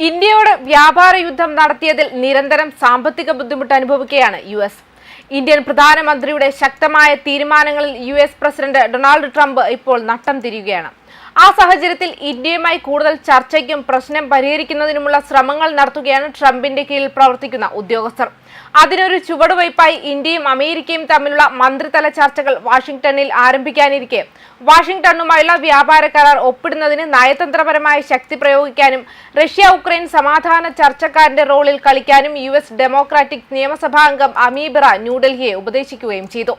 ഇന്ത്യയോട് വ്യാപാര യുദ്ധം നടത്തിയതിൽ നിരന്തരം സാമ്പത്തിക ബുദ്ധിമുട്ട് അനുഭവിക്കുകയാണ് യു എസ്. ഇന്ത്യൻ പ്രധാനമന്ത്രിയുടെ ശക്തമായ തീരുമാനങ്ങളിൽ U S president Donald Trump ഇപ്പോൾ നട്ടം തിരിയുകയാണ്. ആ സാഹചര്യത്തിൽ ഇന്ത്യയുമായി കൂടുതൽ ചർച്ചയ്ക്കും പ്രശ്നം പരിഹരിക്കുന്നതിനുമുള്ള ശ്രമങ്ങൾ നടത്തുകയാണ് ട്രംപിന്റെ കീഴിൽ പ്രവർത്തിക്കുന്ന ഉദ്യോഗസ്ഥർ. അതിനൊരു ചുവടുവയ്പായി ഇന്ത്യയും അമേരിക്കയും തമ്മിലുള്ള മന്ത്രിതല ചർച്ചകൾ വാഷിംഗ്ടണിൽ ആരംഭിക്കാനിരിക്കെ. വാഷിംഗ്ടണുമായുള്ള വ്യാപാര കരാർ ഒപ്പിടുന്നതിന് നയതന്ത്രപരമായ ശക്തി പ്രയോഗിക്കാനും റഷ്യ ഉക്രൈൻ സമാധാന ചർച്ചക്കാരന്റെ റോളിൽ കളിക്കാനും യു എസ് ഡെമോക്രാറ്റിക് നിയമസഭാ അംഗം അമീബിറ ന്യൂഡൽഹിയെ ഉപദേശിക്കുകയും ചെയ്തു.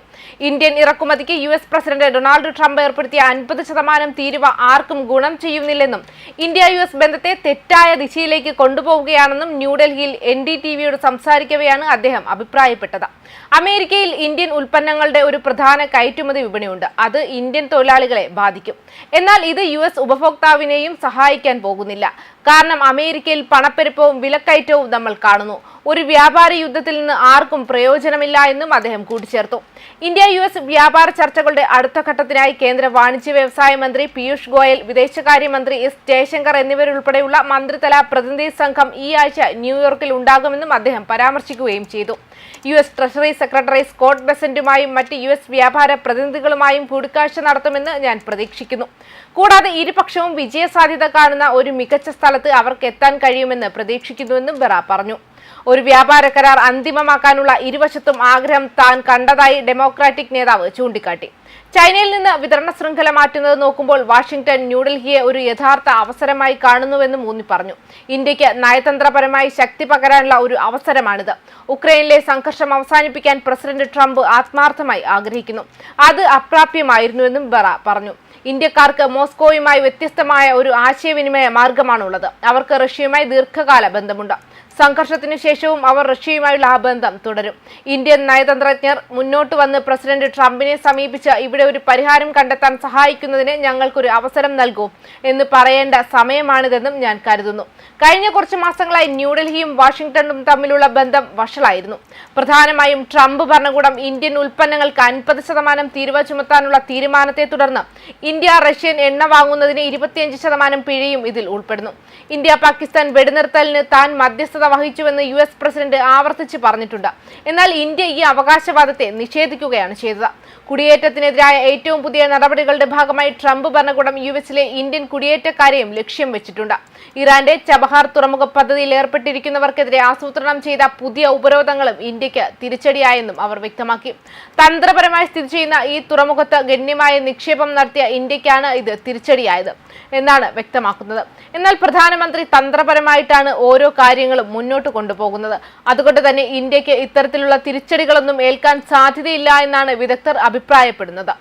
Indian ഇറക്കുമതിക്ക് U S president Donald Trump ഏർപ്പെടുത്തിയ അൻപത് ശതമാനം തീരുവ ആർക്കും ഗുണം ചെയ്യുന്നില്ലെന്നും ഇന്ത്യ യു എസ് ബന്ധത്തെ തെറ്റായ ദിശയിലേക്ക് കൊണ്ടുപോവുകയാണെന്നും ന്യൂഡൽഹിയിൽ എൻ ഡി ടി വിയോട് സംസാരിക്കവെയാണ് അദ്ദേഹം അഭിപ്രായപ്പെട്ടത്. അമേരിക്കയിൽ ഇന്ത്യൻ ഉൽപ്പന്നങ്ങളുടെ ഒരു പ്രധാന കയറ്റുമതി വിപണിയുണ്ട്. അത് ഇന്ത്യൻ തൊഴിലാളികളെ ബാധിക്കും. എന്നാൽ ഇത് യു എസ് ഉപഭോക്താവിനെയും സഹായിക്കാൻ പോകുന്നില്ല. കാരണം അമേരിക്കയിൽ പണപ്പെരുപ്പവും വിലക്കയറ്റവും നമ്മൾ കാണുന്നു. ഒരു വ്യാപാര യുദ്ധത്തിൽ നിന്ന് ആർക്കും പ്രയോജനമില്ല എന്നും അദ്ദേഹം കൂട്ടിച്ചേർത്തു. ഇന്ത്യ യു എസ് വ്യാപാര ചർച്ചകളുടെ അടുത്ത ഘട്ടത്തിനായി കേന്ദ്ര വാണിജ്യ വ്യവസായ മന്ത്രി പീയൂഷ് ഗോയൽ വിദേശകാര്യമന്ത്രി എസ് ജയശങ്കർ എന്നിവരുൾപ്പെടെയുള്ള മന്ത്രിതല പ്രതിനിധി സംഘം ഈ ആഴ്ച ന്യൂയോർക്കിൽ ഉണ്ടാകുമെന്നും അദ്ദേഹം പരാമർശിക്കുകയും ചെയ്തു. U S treasury secretary Scott ബെസന്റുമായും മറ്റ് യു എസ് വ്യാപാര പ്രതിനിധികളുമായും കൂടിക്കാഴ്ച നടത്തുമെന്ന് ഞാൻ പ്രതീക്ഷിക്കുന്നു. കൂടാതെ ഇരുപക്ഷവും വിജയസാധ്യത കാണുന്ന ഒരു മികച്ച സ്ഥലത്ത് അവർക്ക് എത്താൻ കഴിയുമെന്ന് പ്രതീക്ഷിക്കുന്നുവെന്നും ബെറ പറഞ്ഞു. ഒരു വ്യാപാര കരാർ അന്തിമമാക്കാനുള്ള ഇരുവശത്തും ആഗ്രഹം താൻ കണ്ടതായി ഡെമോക്രാറ്റിക് നേതാവ് ചൂണ്ടിക്കാട്ടി. ചൈനയിൽ നിന്ന് വിതരണ ശൃംഖല മാറ്റുന്നത് നോക്കുമ്പോൾ വാഷിംഗ്ടൺ ന്യൂഡൽഹിയെ ഒരു യഥാർത്ഥ അവസരമായി കാണുന്നുവെന്നും ഊന്നി പറഞ്ഞു. ഇന്ത്യയ്ക്ക് നയതന്ത്രപരമായി ശക്തി പകരാനുള്ള ഒരു അവസരമാണിത്. ഉക്രൈനിലെ സംഘർഷം അവസാനിപ്പിക്കാൻ പ്രസിഡന്റ് ട്രംപ് ആത്മാർത്ഥമായി ആഗ്രഹിക്കുന്നു. അത് അപ്രാപ്യമായിരുന്നുവെന്നും ബെറ പറഞ്ഞു. ഇന്ത്യക്കാർക്ക് മോസ്കോയുമായി വ്യത്യസ്തമായ ഒരു ആശയവിനിമയ മാർഗമാണുള്ളത്. അവർക്ക് റഷ്യയുമായി ദീർഘകാല ബന്ധമുണ്ട്. സംഘർഷത്തിനു ശേഷവും അവർ റഷ്യയുമായുള്ള ആ ബന്ധം തുടരും. ഇന്ത്യൻ നയതന്ത്രജ്ഞർ മുന്നോട്ട് വന്ന് പ്രസിഡന്റ് ട്രംപിനെ സമീപിച്ച് ഇവിടെ ഒരു പരിഹാരം കണ്ടെത്താൻ സഹായിക്കുന്നതിന് ഞങ്ങൾക്കൊരു അവസരം നൽകൂ എന്ന് പറയേണ്ട സമയമാണിതെന്നും ഞാൻ കരുതുന്നു. കഴിഞ്ഞ കുറച്ച് മാസങ്ങളായി ന്യൂഡൽഹിയും വാഷിംഗ്ടണും തമ്മിലുള്ള ബന്ധം വഷളായിരുന്നു. പ്രധാനമായും ട്രംപ് ഭരണകൂടം ഇന്ത്യൻ ഉൽപ്പന്നങ്ങൾക്ക് അൻപത് ശതമാനം തീരുവ ചുമത്താനുള്ള തീരുമാനത്തെ തുടർന്ന് ഇന്ത്യ റഷ്യൻ എണ്ണ വാങ്ങുന്നതിന് ഇരുപത്തിയഞ്ച് ശതമാനം പിഴയും ഇതിൽ ഉൾപ്പെടുന്നു. ഇന്ത്യ പാകിസ്ഥാൻ വെടിനിർത്തലിന് താൻ മധ്യസ്ഥത വഹിച്ചുവെന്ന് യു എസ് പ്രസിഡന്റ് ആവർത്തിച്ച് പറഞ്ഞിട്ടുണ്ട്. എന്നാൽ ഇന്ത്യ ഈ അവകാശവാദത്തെ നിഷേധിക്കുകയാണ് ചെയ്തത്. കുടിയേറ്റത്തിനെതിരായ ഏറ്റവും പുതിയ നടപടികളുടെ ഭാഗമായി ട്രംപ് ഭരണകൂടം യു എസിലെ ഇന്ത്യൻ കുടിയേറ്റക്കാരെയും ലക്ഷ്യം വെച്ചിട്ടുണ്ട്. ഇറാന്റെ ചബഹാർ തുറമുഖ പദ്ധതിയിൽ ഏർപ്പെട്ടിരിക്കുന്നവർക്കെതിരെ ആസൂത്രണം ചെയ്ത പുതിയ ഉപരോധങ്ങളും ഇന്ത്യയ്ക്ക് തിരിച്ചടിയായെന്നും അവർ വ്യക്തമാക്കി. തന്ത്രപരമായി സ്ഥിതി ചെയ്യുന്ന ഈ തുറമുഖത്ത് ഗണ്യമായ നിക്ഷേപം നടത്തിയ ഇന്ത്യക്കാണ് ഇത് തിരിച്ചടിയായത് എന്നാണ് വ്യക്തമാക്കുന്നത്. എന്നാൽ പ്രധാനമന്ത്രി തന്ത്രപരമായിട്ടാണ് ഓരോ കാര്യങ്ങളും മുന്നോട്ട് കൊണ്ടുപോകുന്നത്. അതുകൊണ്ട് തന്നെ ഇന്ത്യയ്ക്ക് ഇത്തരത്തിലുള്ള തിരിച്ചടികളൊന്നും ഏൽക്കാൻ സാധ്യതയില്ല എന്നാണ് വിദഗ്ധർ അഭിപ്രായപ്പെടുന്നത്.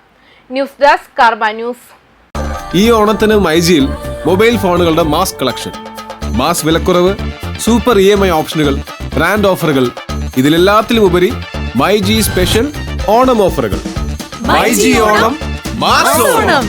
ന്യൂസ് ഡെസ്ക് കാർബ ന്യൂസ്. ഈ ഓണത്തിന് മൈജിയിൽ മൊബൈൽ ഫോണുകളുടെ മാസ് കളക്ഷൻ. മാസ് വിലക്കുറവ് സൂപ്പർ ഇ എം ഐ ഓപ്ഷനുകൾ ബ്രാൻഡ് ഓഫറുകൾ. ഇതിലെല്ലാത്തിലും ഉപരി മൈ ജി സ്പെഷ്യൽ ഓണം ഓഫറുകൾ. MyG Onam mass Onam.